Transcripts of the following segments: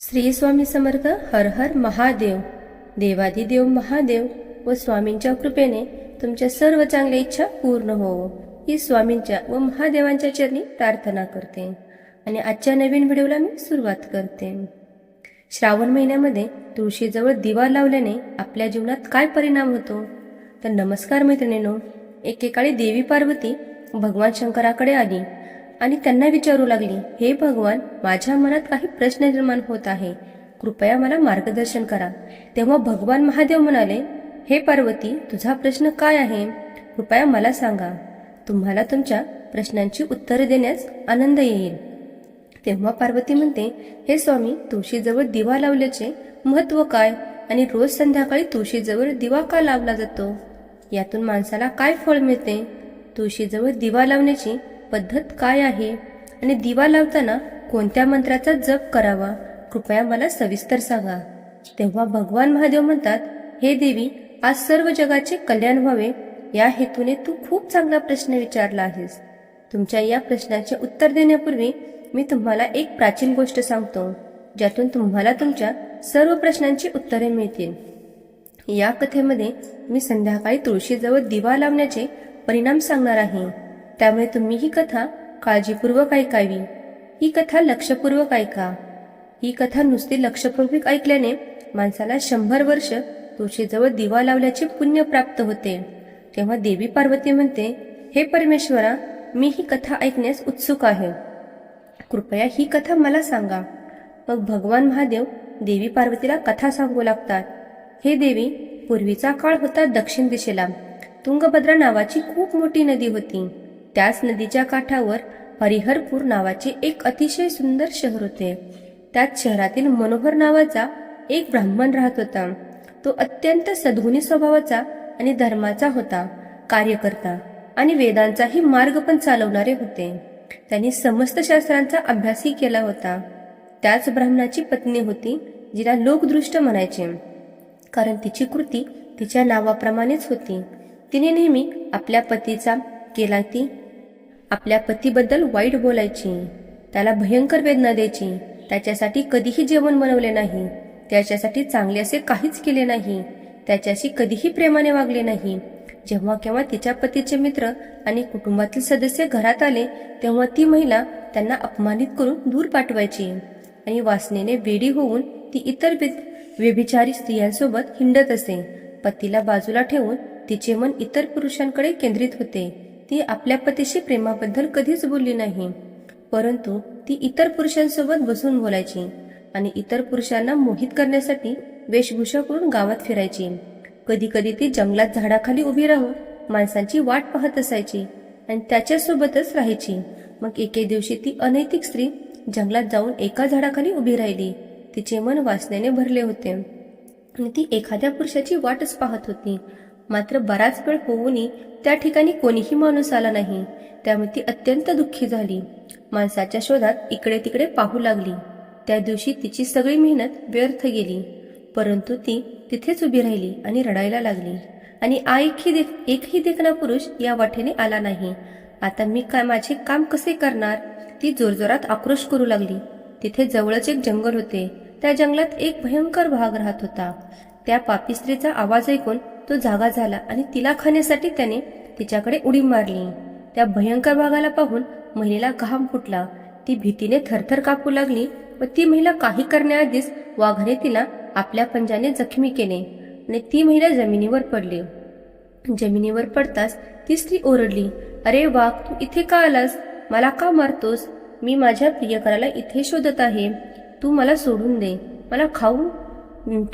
श्री स्वामी समर्थ हर हर महादेव. देवादिदेव महादेव व स्वामींच्या कृपेने तुमच्या सर्व चांगल्या इच्छा पूर्ण होवो. ही स्वामींच्या व महादेवांच्या चरणी प्रार्थना करते आणि आजच्या नवीन व्हिडिओला मी सुरुवात करते. श्रावण महिन्यामध्ये तुळशीजवळ दिवा लावल्याने आपल्या जीवनात काय परिणाम होतो? तर नमस्कार मैत्रिणीनो एकेकाळी देवी पार्वती भगवान शंकराकडे आली. आणि त्यांना विचारू लागली हे भगवान माझ्या मनात काही प्रश्न निर्माण होत आहे. कृपया मला मार्गदर्शन करा. तेव्हा भगवान महादेव म्हणाले हे पार्वती तुझा प्रश्न काय आहे? कृपया मला सांगा. तुम्हाला तुमच्या प्रश्नांची उत्तरे देण्यास आनंद येईल. तेव्हा पार्वती म्हणते हे स्वामी तुळशीजवळ दिवा लावल्याचे महत्त्व काय? आणि रोज संध्याकाळी तुळशीजवळ दिवा का लावला जातो? यातून माणसाला काय फळ मिळते? तुळशीजवळ दिवा लावण्याची पद्धत काय आहे आणि दिवा लावताना कोणत्या मंत्राचा जप करावा कृपया मला सविस्तर सांगा. तेव्हा भगवान महादेव म्हणतात हे देवी आज सर्व जगाचे कल्याण व्हावे या हेतूने तू खूप चांगला प्रश्न विचारला आहेस. तुमच्या या प्रश्नाचे उत्तर देण्यापूर्वी मी तुम्हाला एक प्राचीन गोष्ट सांगतो ज्यातून तुम्हाला तुमच्या सर्व प्रश्नांची उत्तरे मिळतील. या कथेमध्ये मी संध्याकाळी तुळशीजवळ दिवा लावण्याचे परिणाम सांगणार आहे. त्यामुळे तुम्ही ही कथा काळजीपूर्वक ऐकावी. ही कथा लक्षपूर्वक ऐका. ही कथा नुसती लक्षपूर्वक ऐकल्याने माणसाला शंभर वर्ष तुळशीजवळ दिवा लावल्याचे पुण्य प्राप्त होते. तेव्हा देवी पार्वती म्हणते हे परमेश्वरा मी ही कथा ऐकण्यास उत्सुक आहे. कृपया ही कथा मला सांगा. मग भगवान महादेव देवी पार्वतीला कथा सांगू लागतात. हे देवी पूर्वीचा काळ होता दक्षिण दिशेला. तुंगभद्रा नावाची खूप मोठी नदी होती. त्याच नदीच्या काठावर हरिहरपूर नावाचे एक अतिशय सुंदर शहर होते. त्याच शहरातील मनोहर नावाचा एक ब्राह्मण राहत होता. तो अत्यंत सद्गुणी स्वभावाचा आणि धर्माचा होता कार्यकर्ता आणि वेदांचाही मार्ग पण चालवणारे होते. त्यांनी समस्त शास्त्रांचा अभ्यासही केला होता. त्याच ब्राह्मणाची पत्नी होती जिला लोकदृष्ट म्हणायचे. कारण तिची कृती तिच्या नावाप्रमाणेच होती. तिने नेहमी आपल्या पतीचा केला ती आपल्या पतीबद्दल वाईट बोलायची त्याला भयंकर वेदना द्यायची त्याच्यासाठी कधीही जेवण बनवले नाही त्याच्यासाठी चांगले असे काहीच केले नाही त्याच्याशी कधीही प्रेमाने वागले नाही. जेव्हा केव्हा तिच्या पतीचे मित्र आणि कुटुंबातील सदस्य घरात आले तेव्हा ती महिला त्यांना अपमानित करून दूर पाठवायची आणि वासनेने वेडी होऊन ती इतर व्यभिचारी स्त्रियांसोबत हिंडत असे. पतीला बाजूला ठेवून तिचे मन इतर पुरुषांकडे केंद्रित होते. ती आपल्या पतीशी प्रेमाबद्दल कधीच बोलली नाही. परंतु ती इतर पुरुषांसोबत बसून बोलायची आणि इतर पुरुषांना मोहित करण्यासाठी वेशभूषा करून गावात फिरायची. कधी कधी ती जंगलात झाडाखाली उभी राहून माणसांची वाट पाहत असायची आणि त्याच्यासोबतच राहायची. मग एके दिवशी ती अनैतिक स्त्री जंगलात जाऊन एका झाडाखाली उभी राहिली. तिचे मन वासनेने भरले होते. आणि ती एखाद्या पुरुषाची वाटच पाहत होती. मात्र बराच वेळ होऊनही त्या ठिकाणी कोणीही माणूस आला नाही. त्यामुळे ती अत्यंत दुःखी झाली. माणसाच्या शोधात इकडे तिकडे पाहू लागली. त्या दिवशी तिची सगळी मेहनत व्यर्थ गेली. परंतु ती तिथेच उभी राहिली आणि रडायला लागली. आणि आ एकही देख एकही देखणा पुरुष या वाटेने आला नाही. आता मी काय माझे काम कसे करणार? ती जोरजोरात आक्रोश करू लागली. तिथे जवळच एक जंगल होते. त्या जंगलात एक भयंकर भाग राहत होता. त्या पापी स्त्रीचा आवाज ऐकून तो जागा झाला आणि तिला खाण्यासाठी त्याने तिच्याकडे उडी मारली. त्या भयंकर भागाला पाहून महिलेला घाम फुटला. ती भीतीने थरथर कापू लागली व ती महिला काही करण्याआधीच वाघाने तिला आपल्या पंजाने जखमी केले आणि ती महिला जमिनीवर पडली. जमिनीवर पडताच ती स्त्री ओरडली अरे वाघ तू इथे का आलास? मला का मारतोस? मी माझ्या प्रियकराला इथे शोधत आहे. तू मला सोडून दे. मला खाऊ?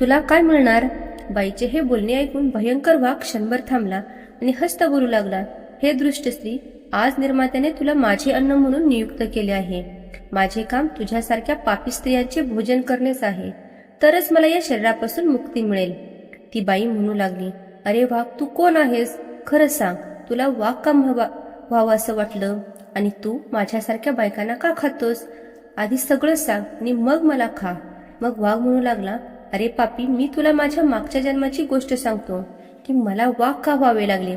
तुला काय मिळणार? बाईचे हे बोलणे ऐकून भयंकर वाघ क्षणभर थांबला आणि हस्त बोलू लागला. हे दृष्ट स्त्री आज निर्मात्याने तुला माझे अन्न म्हणून नियुक्त केले आहे. माझे काम तुझ्यासारख्या पापी स्त्रियांचे भोजन करणेच आहे. तरच मला या शरीरापासून मुक्ती मिळेल. ती बाई म्हणू लागली अरे वाघ तू कोण आहेस? खरं सांग तुला वाघ का व्हावा व्हावं असं वाटलं. आणि तू माझ्यासारख्या बायकांना का खातोस? आधी सगळं सांग आणि मग मला खा. मग वाघ म्हणू लागला अरे पापी मी तुला माझ्या मागच्या जन्माची गोष्ट सांगतो की मला वाघ का व्हावे लागले?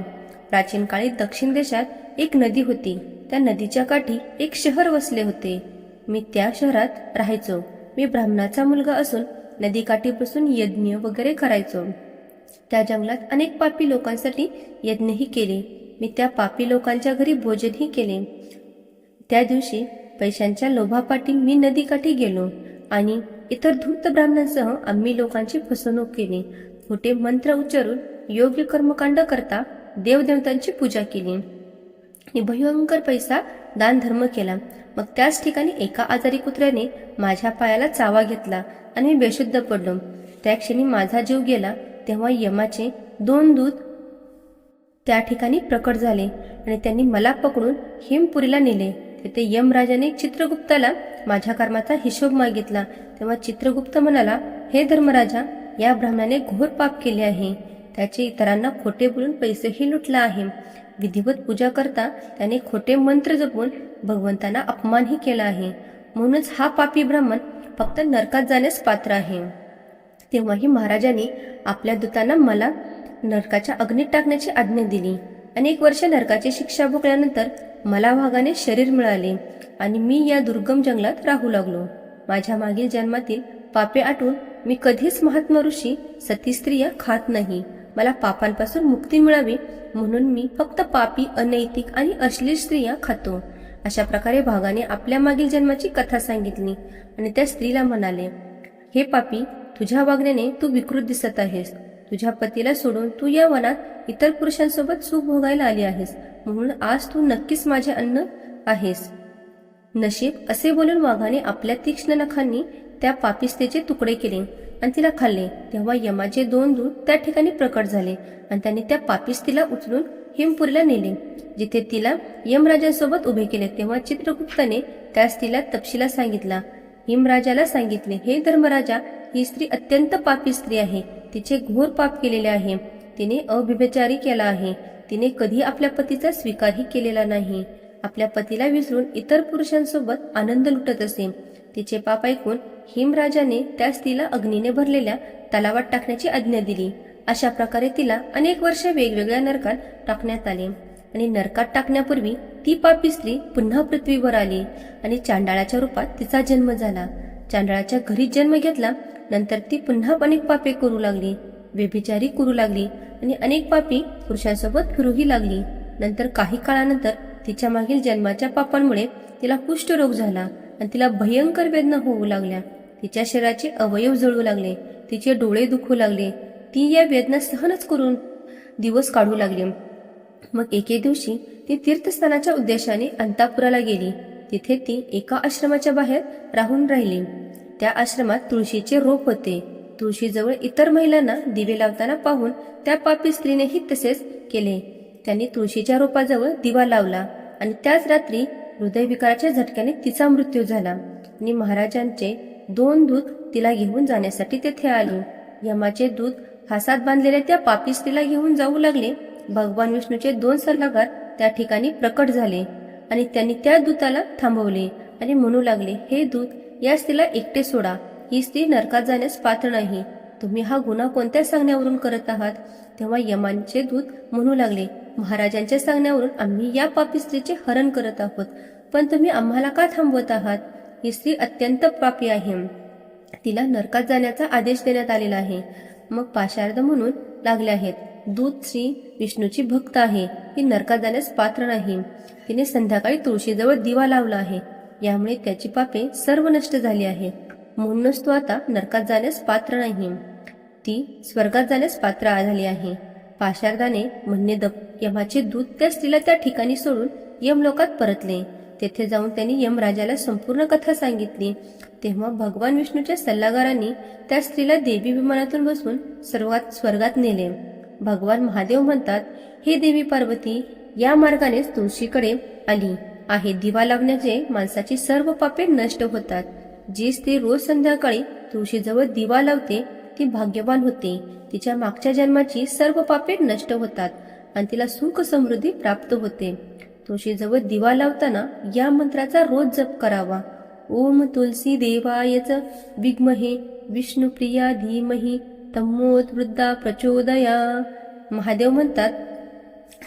प्राचीन काळी दक्षिण देशात एक नदी होती. त्या नदीच्या काठी एक शहर वसले होते. मी त्या शहरात राहायचो. मी ब्राह्मणाचा मुलगा असून नदीकाठी बसून यज्ञ वगैरे करायचो. त्या जंगलात अनेक पापी लोकांसाठी यज्ञही केले. मी त्या पापी लोकांच्या घरी भोजनही केले. त्या दिवशी पैशांच्या लोभापाठी मी नदीकाठी गेलो आणि इतर धूर्त ब्राह्मणांसह आम्ही लोकांची फसवणूक केली. खोटे मंत्र उच्चारून योग्य कर्मकांड करता देवदेवतांची पूजा केली. आणि भयंकर पैसा दान धर्म केला. मग त्याच ठिकाणी एका आजारी कुत्र्याने माझ्या पायाला चावा घेतला आणि मी बेशुद्ध पडलो. त्या क्षणी माझा जीव गेला. तेव्हा यमाचे दोन दूत त्या ठिकाणी प्रकट झाले आणि त्यांनी मला पकडून हिमपुरीला नेले. तेथे यमराजाने चित्रगुप्ताला माझ्या कर्माचा हिशोब मागितला. तेव्हा चित्रगुप्त म्हणाला हे धर्मराजा या ब्राह्मणाने घोर पाप केले आहे. त्याचे इतरांना खोटे बोलून पैसेही लुटला आहे. विधिवत पूजा करता त्याने खोटे मंत्र जपून भगवंतांना अपमानही केला आहे. म्हणूनच हा पापी ब्राह्मण फक्त नरकात जाण्यास पात्र आहे. तेव्हाही महाराजांनी आपल्या दूतांना मला नरकाच्या अग्नीत टाकण्याची आज्ञा दिली. अनेक वर्ष नरकाची शिक्षा भोगल्यानंतर मला वाघाने शरीर मिळाले. आणि मी या दुर्गम जंगलात राहू लागलो. माझ्या मागील जन्मातील पापे आटून मी कधीच महात्मा ऋषी सती स्त्रिया खात नाही. मला पापांपासून मुक्ती मिळावी म्हणून मी फक्त पापी अनैतिक आणि अश्लील स्त्रिया खातो. अशा प्रकारे भागाने आपल्या मागील जन्माची कथा सांगितली आणि त्या स्त्रीला म्हणाले हे पापी तुझ्या वागण्याने तू विकृत दिसत आहेस. तुझ्या पतीला सोडून तू या वनात इतर पुरुषांसोबत सुख भोगायला आली आहेस. म्हणून आज तू नक्कीच माझे अन्न आहेस. नशीब असे बोलून वाघाने आपल्या तीक्ष्ण नखांनी त्या पापिस्तेचे तुकडे केले आणि तिला खाल्ले. तेव्हा यमाचे दोन दूत त्या ठिकाणी प्रकट झाले आणि त्यांनी त्या पापिस्तीला उचलून हिमपुरीला नेले. जिथे तिला यमराजांसोबत उभे केले तेव्हा चित्रगुप्ताने त्या स्त्रीला तपशीला सांगितला. हिमराजाला सांगितले हे धर्मराजा ही स्त्री अत्यंत पापी स्त्री आहे. तिचे घोर पाप केलेले आहे. तिने अभिभचारी केला आहे. तिने कधी आपल्या पतीचा स्वीकारही केलेला नाही. आपल्या पतीला विसरून इतर पुरुषांसोबत आनंद लुटत असे. तिचे पाप ऐकून हिमराजाने त्या स्त्रीला अग्नीने भरलेल्या तलावात टाकण्याची आज्ञा दिली. अशा प्रकारे तिला अनेक वर्ष वेगवेगळ्या नरकात टाकण्यात आले आणि नरकात टाकण्यापूर्वी ती पापी स्त्री पुन्हा पृथ्वीवर आली आणि चांडाळाच्या रूपात तिचा जन्म झाला. चांडाळाच्या घरी जन्म घेतला नंतर ती पुन्हा अनेक पापे करू लागली व्यभिचारी करू लागली आणि अनेक पापी पुरुषांसोबत फिरूही लागली. नंतर काही काळानंतर तिच्या मागील जन्माच्या पापांमुळे तिला कुष्ठरोग झाला आणि तिला भयंकर वेदना होऊ लागल्या. तिच्या शरीराचे अवयव जळू लागले तिचे डोळे दुखू लागले. ती या वेदना सहनच करून दिवस काढू लागली. मग एके दिवशी ती तीर्थस्थानाच्या उद्देशाने अंतापुराला गेली. तिथे ती एका आश्रमाच्या बाहेर राहून राहिली. त्या आश्रमात तुळशीचे रोप होते. तुळशीजवळ इतर महिलांना दिवे लावताना पाहून त्या पापी स्त्रीनेही तसेच केले. त्यांनी तुळशीच्या रोपाजवळ दिवा लावला आणि त्याच रात्री हृदयविकाराच्या झटक्याने तिचा मृत्यू झाला. आणि महाराजांचे दोन दूत तिला घेऊन जाण्यासाठी तेथे आले. यमाचे दूत फासात बांधलेल्या त्या पापी स्त्रीला घेऊन जाऊ लागले. भगवान विष्णूचे दोन सल्लागार त्या ठिकाणी प्रकट झाले आणि त्यांनी त्या दूताला थांबवले आणि म्हणू लागले हे दूत या स्त्रीला एकटे सोडा. ही स्त्री नरकात जाण्यास पात्र नाही. तुम्ही हा गुन्हा कोणत्या सांगण्यावरून करत आहात? तेव्हा यमांचे दूत म्हणू लागले महाराजांच्या सांगण्यावरून आम्ही या पापी स्त्रीचे हरण करत आहोत. पण तुम्ही आम्हाला का थांबवत आहात? ही स्त्री अत्यंत पापी आहे. तिला नरकात जाण्याचा आदेश देण्यात आलेला आहे. मग पाशार्ध म्हणून लागले आहेत दूत श्री विष्णूची भक्त आहे. ती नरकात जाण्यास पात्र नाही. तिने संध्याकाळी तुळशीजवळ दिवा लावला आहे. यामुळे त्याची पापे सर्व नष्ट झाली आहेत. म्हणूनच तो आता नरकात जाण्यास पात्र नाही. ती स्वर्गात जाण्यास पात्र झाली आहे. पाशार्दाने म्हणणे दप यमाचे दूत त्या स्त्रीला त्या ठिकाणी सोडून यमलोकात परतले. तेथे जाऊन त्यांनी यमराजाला संपूर्ण कथा सांगितली. तेव्हा भगवान विष्णूच्या सल्लागारांनी त्या स्त्रीला देवी विमानातून बसून सर्वात स्वर्गात नेले. भगवान महादेव म्हणतात हे देवी पार्वती या मार्गानेच तुळशीकडे आली. आहे दिवा लावण्याचे माणसाची सर्व पापे नष्ट होतात. जी स्त्री रोज संध्याकाळी तुळशीजवळ दिवा लावते ती भाग्यवान होते. तिच्या मागच्या जन्माची सर्व पापे नष्ट होतात आणि तिला सुख समृद्धी प्राप्त होते. तुळशीजवळ दिवा लावताना या मंत्राचा रोज जप करावा. ओम तुलसी देवायच विग्महे विष्णुप्रिया धीमही तम्मोत वृद्धा प्रचोदया. महादेव म्हणतात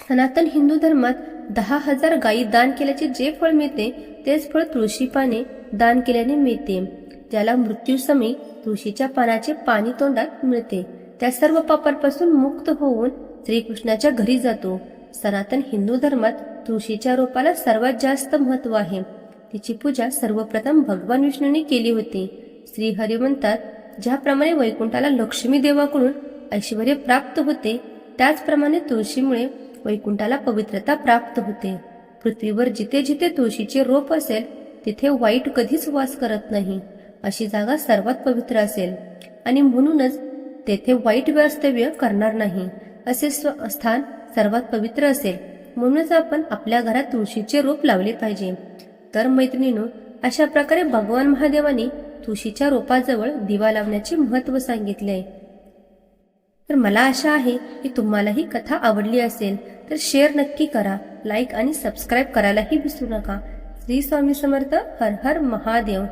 सनातन हिंदू धर्मात दहा हजार गायी दान केल्याचे जे फळ मिळते तेच फळ तुळशी पाने दान केल्याने मिळते. ज्याला मृत्यूसमयी तुळशीच्या पानाचे पाणी तोंडात मिळते. त्या सर्व पापांपासून मुक्त होऊन श्रीकृष्णाच्या घरी जातो. सनातन हिंदू धर्मात तुळशीच्या रोपाला सर्वात जास्त महत्त्व आहे. तिची पूजा सर्वप्रथम भगवान विष्णूने केली होती. श्री हरी म्हणतात ज्याप्रमाणे वैकुंठाला लक्ष्मी देवाकडून ऐश्वर प्राप्त होते त्याचप्रमाणे तुळशीमुळे वैकुंठाला पवित्रता प्राप्त होते. पृथ्वीवर जिथे जिथे तुळशीचे रोप असेल तिथे वाईट कधीच वास करत नाही. अशी जागा सर्वात पवित्र असेल. आणि म्हणूनच तेथे वाईट वास्तव्य करणार नाही. असे स्व स्थान सर्वात पवित्र असेल. म्हणूनच आपण आपल्या घरात तुळशीचे रोप लावले पाहिजे. तर मैत्रिणीनो अशा प्रकारे भगवान महादेवानी तुळशीच्या रोपाजवळ दिवा लावण्याचे महत्त्व सांगितले. आहे तर मला आशा आहे की तुम्हाला ही कथा आवडली असेल तर शेअर नक्की करा. लाईक आणि सबस्क्राईब करायलाही विसरू नका. श्री स्वामी समर्थ हर हर महादेव.